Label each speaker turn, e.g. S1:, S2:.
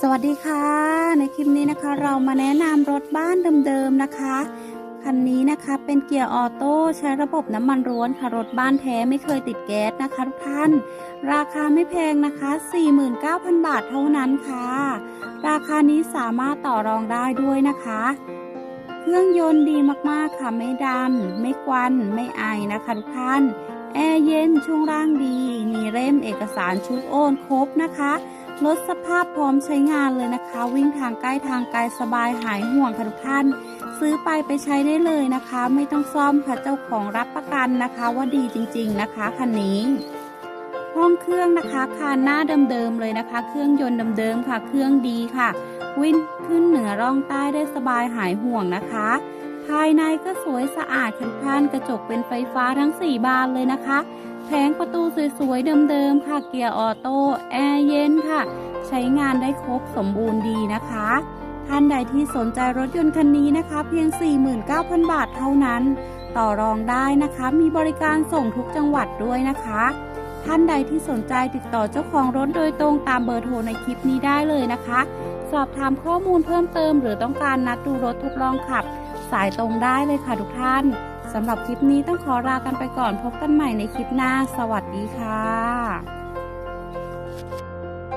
S1: สวัสดีค่ะ ในคลิปนี้นะคะ เรามาแนะนำรถบ้านเดิมๆนะคะ คันนี้นะคะเป็นเกียร์ออโต้ใช้ระบบน้ำมันร้วนค่ะรถบ้านแท้ไม่เคยติดแก๊สนะคะทุกท่าน ราคาไม่แพงนะคะ 49,000 บาทเท่านั้นค่ะ ราคานี้สามารถต่อรองได้ด้วยนะคะ เครื่องยนต์ดีมากๆค่ะไม่ดัน ไม่ควัน ไม่ไอนะคะทุกท่านแอร์เย็นช่วงล่างดี มีเล่มเอกสารชุดโอนครบนะคะ ลดสภาพพร้อมใช้งานเลยนะคะ วิ่งทางใกล้ทางไกลสบายหายห่วงค่ะทุกท่าน ซื้อไปไปใช้ได้เลยนะคะ ไม่ต้องซ่อมค่ะเจ้าของรับประกันนะคะ ว่าดีจริง ๆนะคะคันนี้ ห้องเครื่องนะคะคานหน้าเดิมๆเลยนะคะ เครื่องยนต์เดิมๆค่ะ เครื่องดีค่ะ วิ่งขึ้นเหนือร่องใต้ได้สบายหายห่วงนะคะ ภายในก็สวยสะอาดคันพานกระจกเป็นไฟฟ้าทั้ง 4 บานเลยนะคะ แผงประตูสวยๆเดิมๆค่ะเกียร์ออโต้แอร์เย็นค่ะ ใช้งานได้ครบสมบูรณ์ดีนะคะ ท่านใดที่สนใจรถยนต์คันนี้นะคะ เพียง 49,000 บาทเท่านั้น ต่อรองได้นะคะ มีบริการส่งทุกจังหวัดด้วยนะคะ ท่านใดที่สนใจติดต่อเจ้าของรถโดยตรงตามเบอร์โทรในคลิปนี้ได้เลยนะคะ สอบถามข้อมูลเพิ่มเติม หรือต้องการนัดดูรถทดลองขับ สายตรงได้เลยค่ะทุกท่าน สำหรับคลิปนี้ต้องขอลากันไปก่อนพบกันใหม่ในคลิปหน้า สวัสดีค่ะ